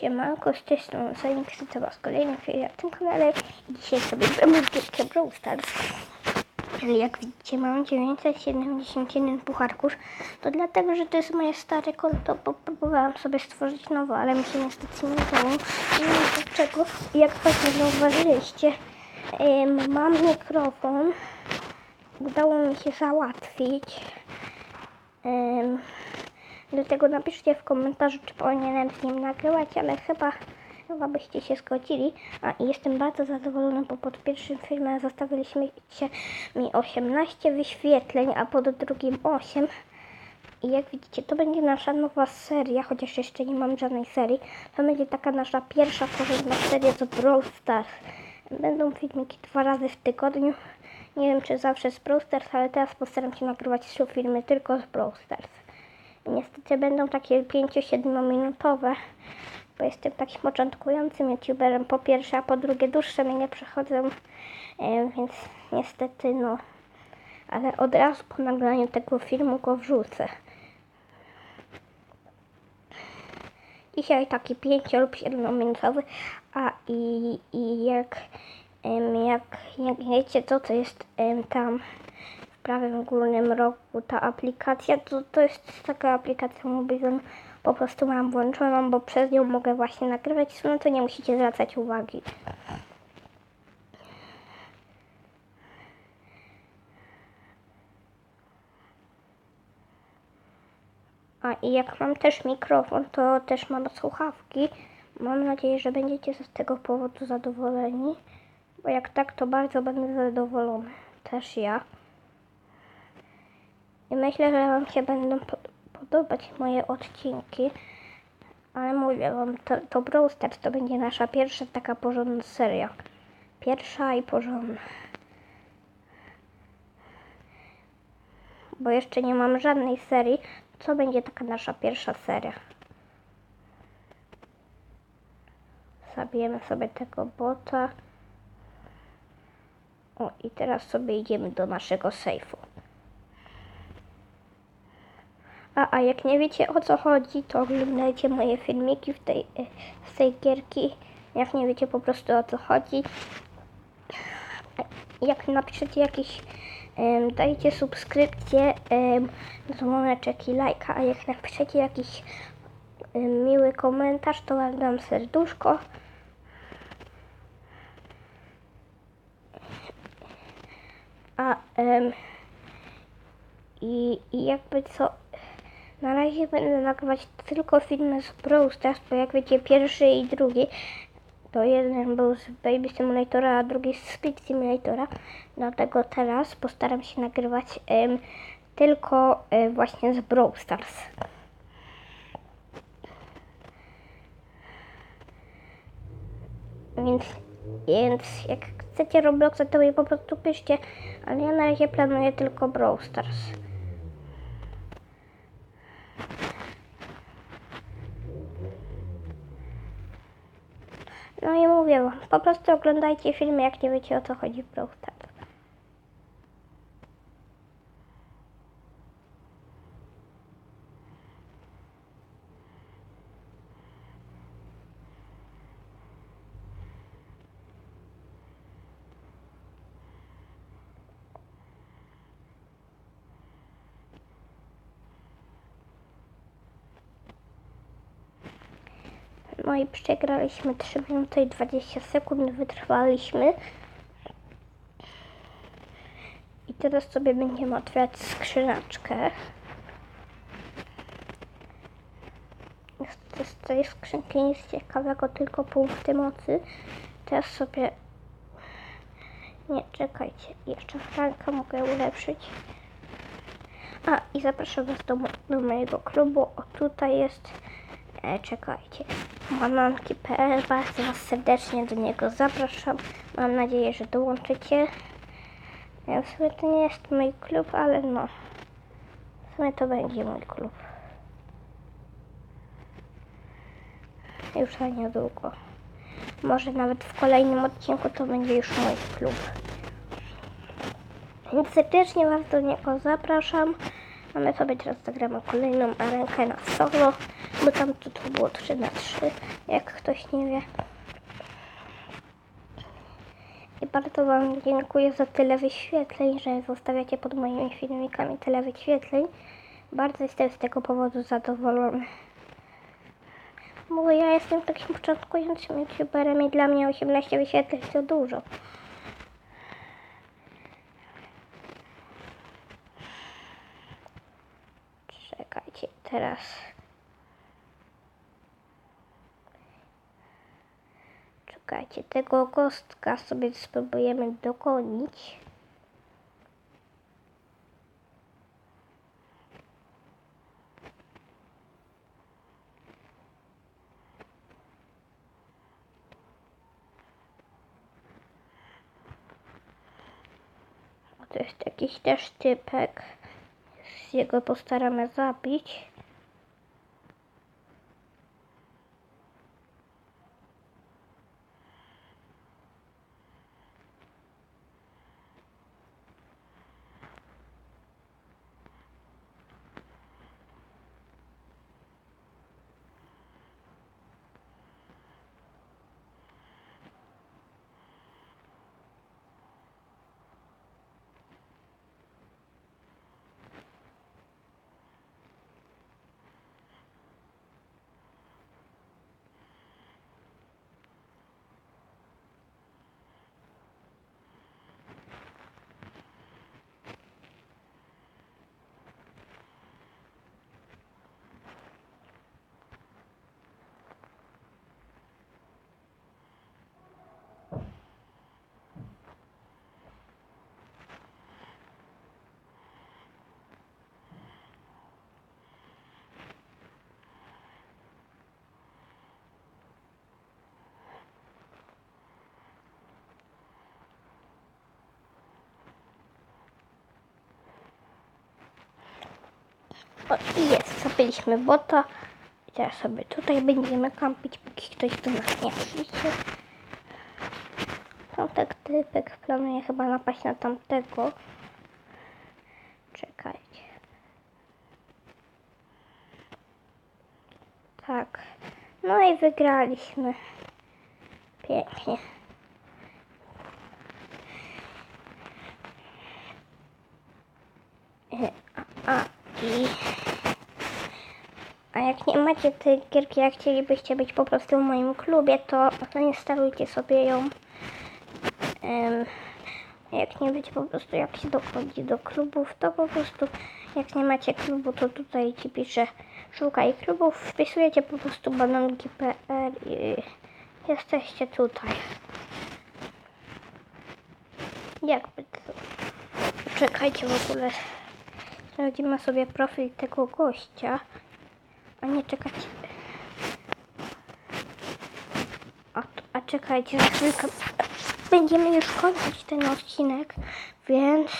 Siemanko, z tej strony Sonic, to was kolejny film na tym kanale. Dzisiaj sobie gramy w gierkę Brawl Stars. Jak widzicie mam 971 pucharków. To dlatego, że to jest moje stare konto, bo próbowałam sobie stworzyć nowe, ale mi się niestety nie udało. Nie wiem dlaczego. Jak pewnie zauważyliście, mam mikrofon. Udało mi się załatwić. Dlatego napiszcie w komentarzu, czy powinienem z nim nagrywać, ale chyba, chyba byście się zgodzili. A jestem bardzo zadowolona, bo pod pierwszym filmem zostawiliśmy mi 18 wyświetleń, a pod drugim 8. I jak widzicie, to będzie nasza nowa seria, chociaż jeszcze nie mam żadnej serii. To będzie taka nasza pierwsza porządna seria z Brawl Stars. Będą filmiki dwa razy w tygodniu. Nie wiem, czy zawsze z Brawl Stars, ale teraz postaram się nagrywać trzy filmy tylko z Brawl Stars. Niestety będą takie 5-7 minutowe, bo jestem takim początkującym youtuberem po pierwsze, a po drugie dłuższe mi nie przechodzą, e, więc niestety no, ale od razu po nagraniu tego filmu go wrzucę. Dzisiaj taki 5 lub 7 minutowy, a i, i jak, jak, jak wiecie co to jest em, tam w górnym rogu ta aplikacja, to, to jest taka aplikacja mobilna, po prostu mam włączoną, bo przez nią mogę właśnie nagrywać, no to nie musicie zwracać uwagi. A i jak mam też mikrofon, to też mam słuchawki. Mam nadzieję, że będziecie z tego powodu zadowoleni, bo jak tak, to bardzo będę zadowolony. Też ja. I myślę, że Wam się będą pod- podobać moje odcinki. Ale mówię Wam, to, to Brawl Stars to będzie nasza pierwsza taka porządna seria. Pierwsza i porządna. Bo jeszcze nie mam żadnej serii. Co będzie taka nasza pierwsza seria? Zabijemy sobie tego bota. O, i teraz sobie idziemy do naszego sejfu. A, a jak nie wiecie o co chodzi, to oglądajcie moje filmiki w tej, z tej gierki. Jak nie wiecie po prostu o co chodzi. Jak napiszecie jakiś, em, dajcie subskrypcję, em, dzwoneczek i lajka, a jak napiszecie jakiś em, miły komentarz, to wam dam serduszko. A em, i, i jakby co, na razie będę nagrywać tylko filmy z Brawl Stars, bo jak wiecie pierwszy i drugi, to jeden był z Baby Simulatora, a drugi z Speed Simulatora. Dlatego teraz postaram się nagrywać tylko e, właśnie z Brawl Stars. Więc, więc jak chcecie Robloxa, to je po prostu piszcie, ale ja na razie planuję tylko Brawl Stars. Jak nie wiecie o co chodzi w Brawl Stars. No i przegraliśmy 3 minuty i 20 sekund, wytrwaliśmy. I teraz sobie będziemy otwierać skrzyneczkę. Niestety Z tej skrzynki nic ciekawego, tylko punkty mocy. Teraz sobie... Nie, czekajcie, jeszcze franka mogę ulepszyć. A, i zapraszam Was do, do mojego klubu. O, tutaj jest... E, czekajcie. Mananki.pl Bardzo Was serdecznie do niego zapraszam. Mam nadzieję, że dołączycie. Ja, w sumie to nie jest mój klub, ale no. W sumie to będzie mój klub. Już za niedługo. Może nawet w kolejnym odcinku to będzie już mój klub. Więc serdecznie Was do niego zapraszam. A my sobie teraz zagramy kolejną arenkę na solo. Bo tam to, to było 3 na 3 jak ktoś nie wie. I bardzo Wam dziękuję za tyle wyświetleń, że zostawiacie pod moimi filmikami tyle wyświetleń. Bardzo jestem z tego powodu zadowolony. Bo ja jestem takim początkującym youtuberem i dla mnie 18 wyświetleń to dużo. Czekajcie, teraz. Czekajcie, tego kostka sobie spróbujemy dogonić. To jest jakiś też typek. Z jego postaramy zabić. O, zabiliśmy bota. I teraz sobie tutaj będziemy kampić, póki ktoś do nas nie przyjdzie. No tak, typek planuje chyba napaść na tamtego. Czekajcie. Tak. No i wygraliśmy. Pięknie. E, A. A jak nie macie tej gierki, jak chcielibyście być po prostu w moim klubie, to zainstalujcie sobie ją. Em, jak nie wiecie po prostu jak się dochodzi do klubów, to po prostu jak nie macie klubu, to tutaj ci piszę szukaj klubów, wpisujecie po prostu bananki.pl i jesteście tutaj. Jakby to... Czekajcie w ogóle. Sprawdzimy sobie profil tego gościa. A nie czekajcie. A, a czekajcie chwilkę. Będziemy już kończyć ten odcinek, więc